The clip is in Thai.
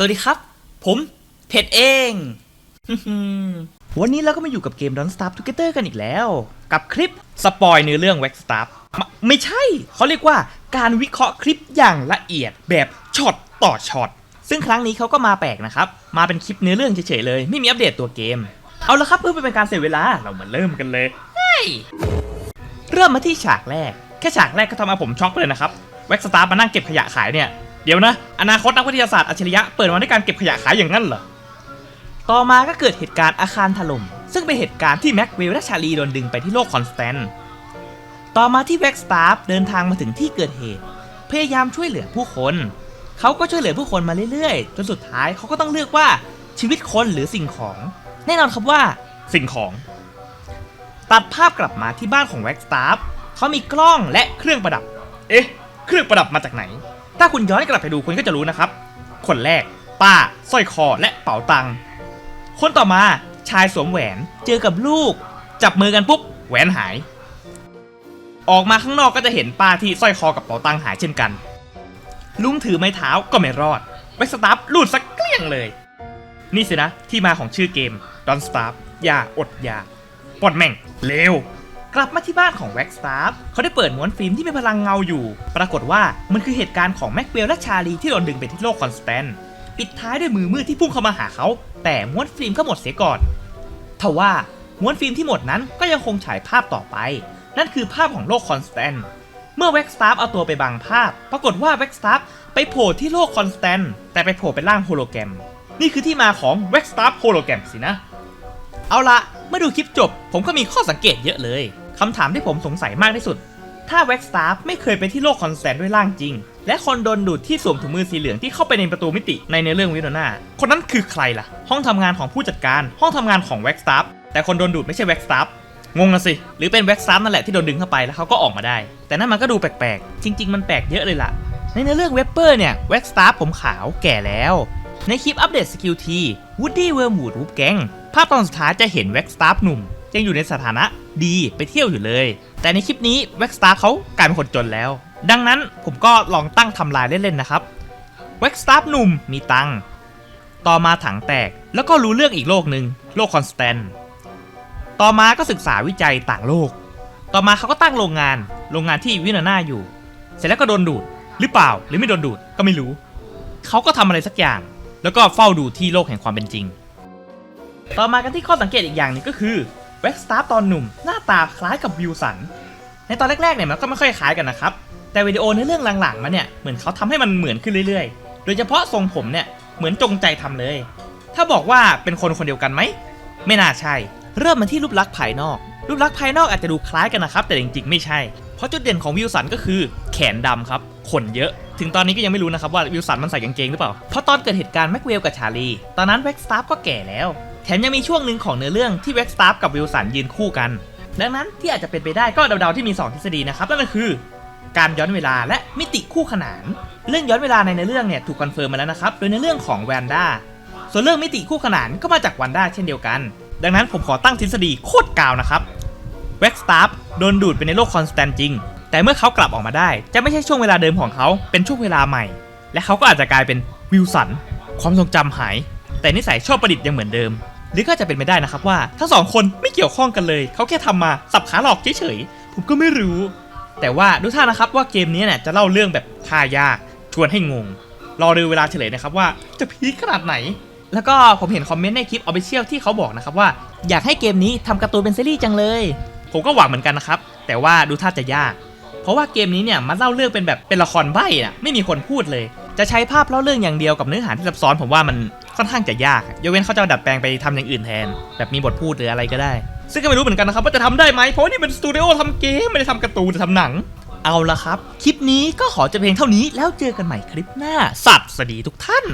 สวัสดีครับ ผมเพชรเอง วันนี้เราก็มาอยู่กับเกม Don't Starve Together กันอีกแล้ว กับคลิปสปอยเนื้อเรื่อง Wax Starve ไม่ใช่ เขาเรียกว่าการวิเคราะห์คลิปอย่างละเอียดแบบช็อตต่อช็อต ซึ่งครั้งนี้เขาก็มาแปลกนะครับ มาเป็นคลิปเนื้อเรื่องเฉยๆเลย ไม่มีอัปเดตตัวเกม เอาละครับเพื่อเป็นการเสียเวลาเรามาเริ่มกันเลยเฮ้ยเริ่มมาที่ฉากแรก แค่ฉากแรกก็ทำเอาผมช็อกไปเลยนะครับ แว็กสตาร์มานั่งเก็บขยะขายเนี่ย เดี๋ยวนะ อนาคตนักวิทยาศาสตร์อัจฉริยะเปิดมาด้วยการเก็บขยะขายอย่างนั้นเหรอ ต่อมาก็เกิดเหตุการณ์อาคารถล่ม ซึ่งเป็นเหตุการณ์ที่แม็กเวลและชาลีโดนดึงไปที่โลกคอนสแตนต์ต่อมาที่แว็กสตาร์เดินทางมาถึงที่เกิดเหตุ พยายามช่วยเหลือผู้คน เขาก็ช่วยเหลือผู้คนมาเรื่อยๆ จนสุดท้ายเขาก็ต้องเลือกว่าชีวิตคนหรือสิ่งของ แน่นอนครับว่าสิ่งของ ตัดภาพกลับมาที่บ้านของแว็กสตาร์เขามีกล้องและเครื่องประดับ เอ๊ะ เครื่องประดับมาจากไหน ถ้าคุณย้อนกลับไปดูคุณก็จะรู้นะครับ คนแรก ป้าสร้อยคอและเป๋าตังค์คนต่อมาชายสวมแหวนเจอกับลูก จับมือกันปุ๊บแหวนหาย ออกมาข้างนอกก็จะเห็นป้าที่สร้อยคอกับเป๋าตังค์หายเช่นกัน ลุงถือไม้เท้าก็ไม่รอดแว็กสตาร์ลูดสักเกลี้ยงเลย นี่สินะที่มาของชื่อเกม Don't Starve อย่าอดอยาปลดแม่งเร็ว กลับมาที่บ้านของแว็กสตาร์เขาได้เปิดม้วนฟิล์มที่มีพลังเงาอยู่ ปรากฏว่ามันคือเหตุการณ์ของแม็กเวลและชาลีที่โดนดึงไปที่โลกคอนสแตนต์ปิดท้ายด้วยมือมืดที่พุ่งเข้ามาหาเขา แต่ม้วนฟิล์มก็หมดเสียก่อนทว่าม้วนฟิล์มที่หมดนั้นก็ยังคงฉายภาพต่อไป นั่นคือภาพของโลกคอนสแตนต์เมื่อแว็กสตาร์เอาตัวไปบังภาพ ปรากฏว่าแว็กสตาร์ไปโผล่ที่โลกคอนสแตนต์แต่ไปโผล่เป็นร่างโฮโลแกรม นี่คือที่มาของแว็กสตาร์โฮโลแกรมสินะ เอาละเมื่อดูคลิปจบ ผมก็มีข้อสังเกตเยอะเลย คำถามที่ผมสงสัยมากที่สุด ถ้าแว็กสตาร์ไม่เคยไปที่โลกคอนแตนต์ด้วยร่างจริง และคนโดนดูดที่สวมถุงมือสีเหลืองที่เข้าไปในประตูมิติในเนื้อเรื่องวิโนนาคนนั้นคือใครล่ะ ห้องทำงานของผู้จัดการห้องทำงานของแว็กสตาร์แต่คนโดนดูดไม่ใช่แว็กสตาร์งงนะสิ หรือเป็นแว็กสตาร์นั่นแหละที่โดนดึงเข้าไปแล้วเขาก็ออกมาได้ แต่นั่นมันก็ดูแปลกๆ จริง ๆ มันแปลกเยอะเลยล่ะ ในเนื้อเรื่องเวบเปอร์เนี่ย แว็กสตาร์ผมขาวแก่แล้ว ในคลิปอัปเดตสกิลทีวูดดี้เวอร์มูดวูฟแกงภาพตอนสุดท้ายจะเห็นแว็กสตาร์หนุ่ม ยังอยู่ในสถานะดีไปเที่ยวอยู่เลย แต่ในคลิปนี้แว็กสตาร์เขากลายเป็นคนจนแล้ว ดังนั้นผมก็ลองตั้งทำลายเล่นๆนะครับแว็กสตาร์หนุ่มมีตังต่อมาถังแตกแล้วก็รู้เรื่องอีกโลกหนึ่งโลกคอนสแตนต่อมาก็ศึกษาวิจัยต่างโลก ต่อมาเขาก็ตั้งโรงงาน โรงงานที่วินาน่าอยู่ เสร็จแล้วก็โดนดูด หรือเปล่า หรือไม่โดนดูดก็ไม่รู้ เขาก็ทำอะไรสักอย่าง แล้วก็เฝ้าดูที่โลกแห่งความเป็นจริง ต่อมากันที่ข้อสังเกตอีกอย่างนึงก็คือ แว็กสตาร์ตอนหนุ่มหน้าตาคล้ายกับวิวสัน ในตอนแรกๆเนี่ยมันก็ไม่ค่อยคล้ายกันนะครับ แต่วิดีโอในเรื่องหลังๆมาเนี่ยเหมือนเขาทำให้มันเหมือนขึ้นเรื่อยๆ โดยเฉพาะทรงผมเนี่ยเหมือนจงใจทำเลย ถ้าบอกว่าเป็นคนคนเดียวกันไหมไม่น่าใช่ เริ่มมาที่รูปลักษณ์ภายนอก รูปลักษณ์ภายนอกอาจจะดูคล้ายกันนะครับ แต่จริงๆไม่ใช่ เพราะจุดเด่นของวิลสันก็คือแขนดำครับขนเยอะ ถึงตอนนี้ก็ยังไม่รู้นะครับว่าวิลสันมันใส่กางเกงหรือเปล่า เพราะตอนเกิดเหตุการณ์แม็กเวลกับชาลี ตอนนั้นแว็กสตาร์ก็แก่แล้ว ถมยังมีช่วงหนึ่งของเนื้อเรื่องที่แว็กสตาร์กับวิลสันยืนคู่กัน ดังนั้นที่อาจจะเป็นไปได้ก็เดาๆที่มี 2 ทฤษฎีนะครับนั่นก็คือ การย้อนเวลาและมิติคู่ขนาน เรื่องย้อนเวลาในเนื้อเรื่องเนี่ยถูกคอนเฟิร์มมาแล้วนะครับโดยในเรื่องของแวนด้าส่วนเรื่องมิติคู่ขนานก็มาจากวันด้าเช่นเดียวกัน ดังนั้นผมขอตั้งทฤษฎีโคตรกาวนะครับแว็กสตาร์โดนดูดไปในโลกคอนสแตนต์จริง แต่เมื่อเขากลับออกมาได้ จะไม่ใช่ช่วงเวลาเดิมของเขาเป็นช่วงเวลาใหม่ และเขาก็อาจจะกลายเป็นวิลสันความทรงจำหาย แต่นิสัยชอบประดิษฐ์ยังเหมือนเดิม หรือก็จะเป็นไปได้นะครับว่าทั้งสองคนไม่เกี่ยวข้องกันเลย เขาแค่ทำมาสับขาหลอกเฉยๆ ผมก็ไม่รู้ แต่ว่าดูท่านะครับว่าเกมนี้เนี่ยจะเล่าเรื่องแบบท่ายาก ชวนให้งง รอดูเวลาเฉลยนะครับว่าจะพีคขนาดไหน แล้วก็ผมเห็นคอมเมนต์ในคลิปออฟฟิเชียลที่เขาบอกนะครับว่าอยากให้เกมนี้ทำการ์ตูนเป็นซีรีส์จังเลย ผมก็หวังเหมือนกันนะครับ แต่ว่าดูท่าจะยาก เพราะว่าเกมนี้เนี่ยมันเล่าเรื่องเป็นแบบเป็นละครใบ้นะไม่มีคนพูดเลย จะใช้ภาพเล่าเรื่องอย่างเดียวกับเนื้อหาที่ซับซ้อนผมว่ามัน ค่อนข้างจะยาก ยกเว้นเขาจะเอาดัดแปลงไปทำอย่างอื่นแทน แบบมีบทพูดหรืออะไรก็ได้ ซึ่งก็ไม่รู้เหมือนกันนะครับว่าจะทำได้ไหมเพราะนี่เป็นสตูดิโอทำเกมไม่ได้ทำการ์ตูนจะทำหนัง เอาละครับ คลิปนี้ก็ขอจะเพียงเท่านี้แล้วเจอกันใหม่คลิปหน้าสัตว์สวัสดีทุกท่าน